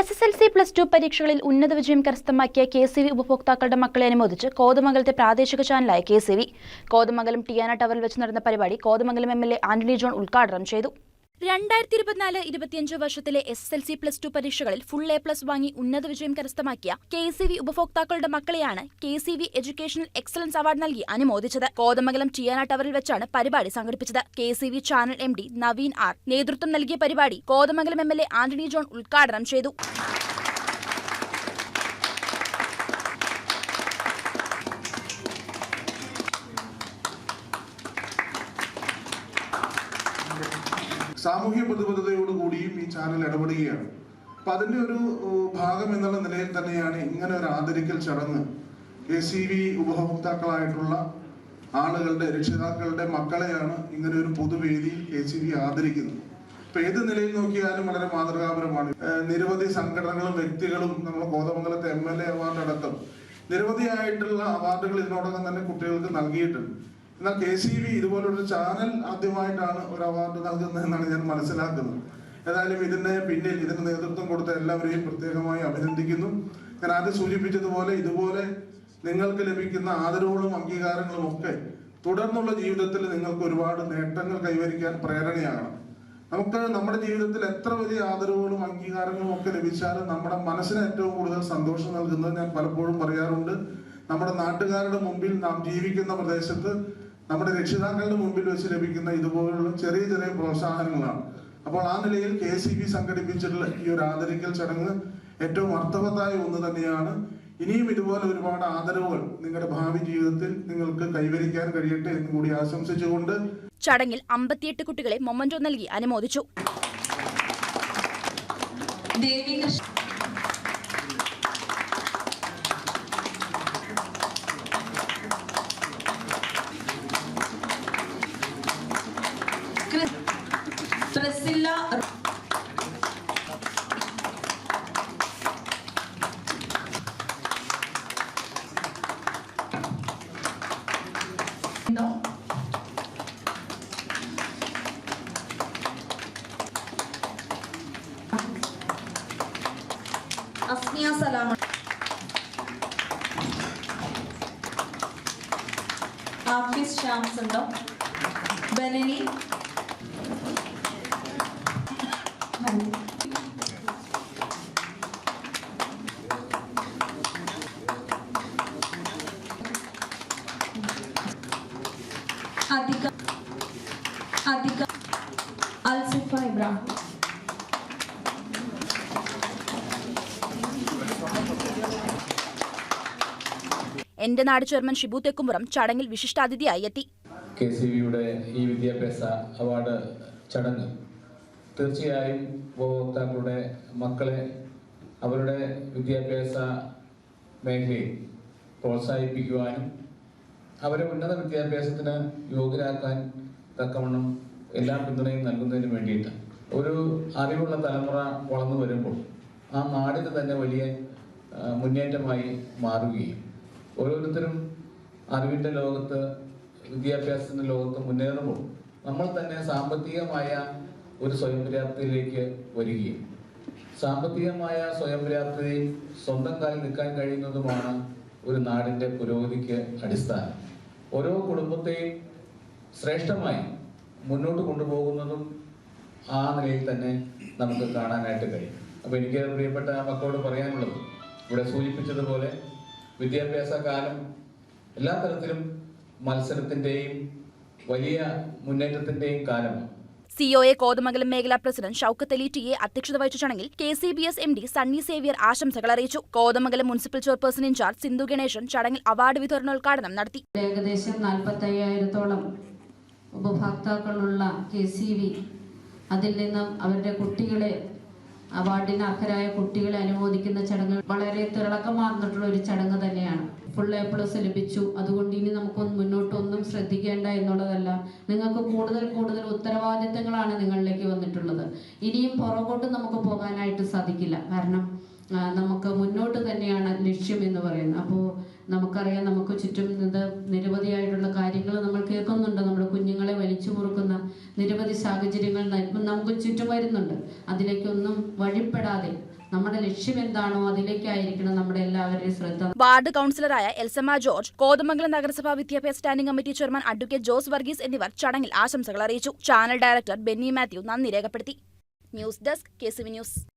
S S L C plus two പരീക്ഷകളിൽ ഉന്നത വിജയം കരസ്ഥമാക്കിയ കെ സി വി ഉപഭോക്താക്കളുടെ മക്കളെ അനുമോദിച്ച് കോതമംഗലത്തെ പ്രാദേശിക ചാനലായ K C V. Kothamangalam Tiana ടവറിൽ വെച്ച് നടന്ന പരിപാടി Kothamangalam M L A Antony John ഉദ്ഘാടനം ചെയ്തു. രണ്ടായിരത്തി ഇരുപത്തിനാല് ഇരുപത്തിയഞ്ച് വർഷത്തിലെ S L C plus two പരീക്ഷകളിൽ ഫുൾ എ പ്ലസ് വാങ്ങി ഉന്നത വിജയം കരസ്ഥമാക്കിയ കെ സി വി ഉപഭോക്താക്കളുടെ മക്കളെയാണ് K C V educational excellence award നൽകി അനുമോദിച്ചത്. കോതമംഗലം ടിയാന ടവറിൽ വെച്ചാണ് പരിപാടി സംഘടിപ്പിച്ചത്. K C V channel M D Naveen R നേതൃത്വം നൽകിയ പരിപാടി Kothamangalam M L A Antony John ഉദ്ഘാടനം ചെയ്തു. സാമൂഹ്യ പ്രതിബദ്ധതയോടുകൂടിയും ഈ ചാനൽ ഇടപെടുകയാണ്. അപ്പൊ അതിന്റെ ഒരു ഭാഗം എന്നുള്ള നിലയിൽ തന്നെയാണ് ഇങ്ങനെ ഒരു ആദരിക്കൽ ചടങ്ങ്. കെ സി വി ഉപഭോക്താക്കളായിട്ടുള്ള ആളുകളുടെ രക്ഷിതാക്കളുടെ മക്കളെയാണ് ഇങ്ങനെ ഒരു പൊതുവേദിയിൽ കെ സി വി ആദരിക്കുന്നത്. ഇപ്പൊ ഏത് നിലയിൽ നോക്കിയാലും വളരെ മാതൃകാപരമാണ്. നിരവധി സംഘടനകളും വ്യക്തികളും നമ്മൾ കോതമംഗലത്തെ എം എൽ എ അവാർഡ് അടക്കം നിരവധിയായിട്ടുള്ള അവാർഡുകൾ ഇതിനോടകം തന്നെ കുട്ടികൾക്ക് നൽകിയിട്ടുണ്ട്. എന്നാൽ കെ സി വി ഇതുപോലൊരു ചാനൽ ആദ്യമായിട്ടാണ് ഒരു അവാർഡ് നൽകുന്നതെന്നാണ് ഞാൻ മനസ്സിലാക്കുന്നത്. ഏതായാലും ഇതിന്റെ പിന്നിൽ ഇതിന് നേതൃത്വം കൊടുത്ത എല്ലാവരെയും പ്രത്യേകമായി അഭിനന്ദിക്കുന്നു. ഞാൻ ആദ്യം സൂചിപ്പിച്ചതുപോലെ ഇതുപോലെ നിങ്ങൾക്ക് ലഭിക്കുന്ന ആദരവുകളും അംഗീകാരങ്ങളും ഒക്കെ തുടർന്നുള്ള ജീവിതത്തിൽ നിങ്ങൾക്ക് ഒരുപാട് നേട്ടങ്ങൾ കൈവരിക്കാൻ പ്രേരണയാകണം. നമുക്ക് നമ്മുടെ ജീവിതത്തിൽ എത്ര വലിയ ആദരവുകളും അംഗീകാരങ്ങളും ഒക്കെ ലഭിച്ചാലും നമ്മുടെ മനസ്സിന് ഏറ്റവും കൂടുതൽ സന്തോഷം നൽകുന്നത് ഞാൻ പലപ്പോഴും പറയാറുണ്ട്. നമ്മുടെ നാട്ടുകാരുടെ മുമ്പിൽ നാം ജീവിക്കുന്ന പ്രദേശത്ത് നമ്മുടെ രക്ഷിതാക്കളുടെ മുമ്പിൽ വെച്ച് ലഭിക്കുന്ന ഇതുപോലുള്ള ചെറിയ ചെറിയ പ്രോത്സാഹനങ്ങളാണ്. അപ്പോൾ ആ നിലയിൽ കെ സി ബി സംഘടിപ്പിച്ചിട്ടുള്ള ഈ ഒരു ആദരിക്കൽ ചടങ്ങ് ഏറ്റവും അർത്ഥവത്തായ ഒന്ന് തന്നെയാണ്. ഇനിയും ഇതുപോലെ ഒരുപാട് ആദരവുകൾ നിങ്ങളുടെ ഭാവി ജീവിതത്തിൽ നിങ്ങൾക്ക് കൈവരിക്കാൻ കഴിയട്ടെ എന്ന് കൂടി ആശംസിച്ചുകൊണ്ട് ചടങ്ങിൽ അമ്പത്തിയെട്ട് കുട്ടികളെ മൊമന്റോ നൽകി അനുമോദിച്ചു. പ്രസില്ല ഉണ്ടോ? അസ്മിയ സലാമ ഹാഫിസ് ഷാംസ് ഉണ്ടോ അധിക അധിക അൽസിഫ ഇബ്രാഹിം. എന്റെ നാട് ചെയർമാൻ ഷിബു തെക്കുംപുറം ചടങ്ങിൽ വിശിഷ്ടാതിഥിയായി എത്തി. കെ സി വിയുടെ ഈ വിദ്യാഭ്യാസ അവാർഡ് ചടങ്ങ് തീർച്ചയായും ഉപഭോക്താക്കളുടെ മക്കളെ അവരുടെ വിദ്യാഭ്യാസ മേഖലയിൽ പ്രോത്സാഹിപ്പിക്കുവാനും അവരെ ഉന്നത വിദ്യാഭ്യാസത്തിന് യോഗ്യരാക്കാൻ തക്കവണ്ണം എല്ലാ പിന്തുണയും നൽകുന്നതിന് വേണ്ടിയിട്ട് ഒരു അറിവുള്ള തലമുറ വളർന്നു വരുമ്പോൾ ആ നാടിന് തന്നെ വലിയ മുന്നേറ്റമായി മാറുകയും ഓരോരുത്തരും അറിവിന്റെ ലോകത്ത് വിദ്യാഭ്യാസത്തിന്റെ ലോകത്ത് മുന്നേറുമ്പോൾ നമ്മൾ തന്നെ സാമ്പത്തികമായ ഒരു സ്വയം പര്യാപ്തയിലേക്ക് വരികയും സാമ്പത്തികമായ സ്വയം പര്യാപ്തതയും സ്വന്തം കാലിൽ നിൽക്കാൻ കഴിയുന്നതുമാണ് ഒരു നാടിന്റെ പുരോഗതിക്ക് അടിസ്ഥാനം. ഓരോ കുടുംബത്തെയും ശ്രേഷ്ഠമായി മുന്നോട്ട് കൊണ്ടുപോകുന്നതും ആ നിലയിൽ തന്നെ നമുക്ക് കാണാനായിട്ട് കഴിയും. അപ്പോൾ എനിക്ക് പ്രിയപ്പെട്ട മക്കളോട് പറയാനുള്ളത് ഇവിടെ സൂചിപ്പിച്ചതുപോലെ വിദ്യാഭ്യാസ കാലം എല്ലാ തരത്തിലും മത്സരത്തിന്റെയും വലിയ മുന്നേറ്റത്തിന്റെയും കാലമാണ്. സിഒഎ കോതമംഗലം മേഖലാ president Shoukath Ali T A അധ്യക്ഷത വഹിച്ച ചടങ്ങിൽ K C B S M D Sunny Xavier ആശംസകൾ അറിയിച്ചു. Kothamangalam municipal chairperson in charge Sindhu Ganeshan ചടങ്ങിൽ അവാർഡ് വിതരണോദ്ഘാടനം നടത്തി. ഏകദേശം ഉപഭോക്താക്കളുള്ള കെ സി ബി അതിൽ നിന്നും അവരുടെ കുട്ടികളെ അവാർഡിന് അർഹരായ കുട്ടികളെ അനുമോദിക്കുന്ന ചടങ്ങ് വളരെ തിളക്കമാർന്നിട്ടുള്ള ഒരു ചടങ്ങ് തന്നെയാണ്. ഫുൾ എ പ്ലസ് ലഭിച്ചു. അതുകൊണ്ട് ഇനി നമുക്കൊന്നും മുന്നോട്ടൊന്നും ശ്രദ്ധിക്കേണ്ട എന്നുള്ളതല്ല. നിങ്ങൾക്ക് കൂടുതൽ കൂടുതൽ ഉത്തരവാദിത്തങ്ങളാണ് നിങ്ങളിലേക്ക് വന്നിട്ടുള്ളത്. ഇനിയും പുറകോട്ട് നമുക്ക് പോകാനായിട്ട് സാധിക്കില്ല. കാരണം നമുക്ക് മുന്നോട്ട് തന്നെയാണ് ലക്ഷ്യം എന്ന് പറയുന്നത്. അപ്പോൾ നമുക്കറിയാം നമുക്ക് ചുറ്റും ഇത് നിരവധിയായിട്ടുള്ള കാര്യങ്ങൾ നമ്മൾ കേൾക്കുന്നുണ്ട്. നമ്മുടെ കുഞ്ഞുങ്ങളെ വലിച്ചു മുറുക്കുന്ന നിരവധി സാഹചര്യങ്ങൾ നമുക്ക് ചുറ്റും വരുന്നുണ്ട്. അതിലേക്കൊന്നും വഴിപ്പെടാതെ നമ്മുടെ ലക്ഷ്യം എന്താണോ അതിലേക്കായിരിക്കണം നമ്മുടെ എല്ലാവരുടെയും ശ്രദ്ധ. വാർഡ് കൌൺസിലറായ എൽസമ്മ ജോർജ് കോതമംഗലം നഗരസഭാ വിദ്യാഭ്യാസ standing committee chairman advocate Jose Varghese എന്നിവർ ചടങ്ങിൽ ആശംസകൾ അറിയിച്ചു. ചാനൽ ഡയറക്ടർ ബെന്നി മാത്യു നന്ദി രേഖപ്പെടുത്തി. News desk K news.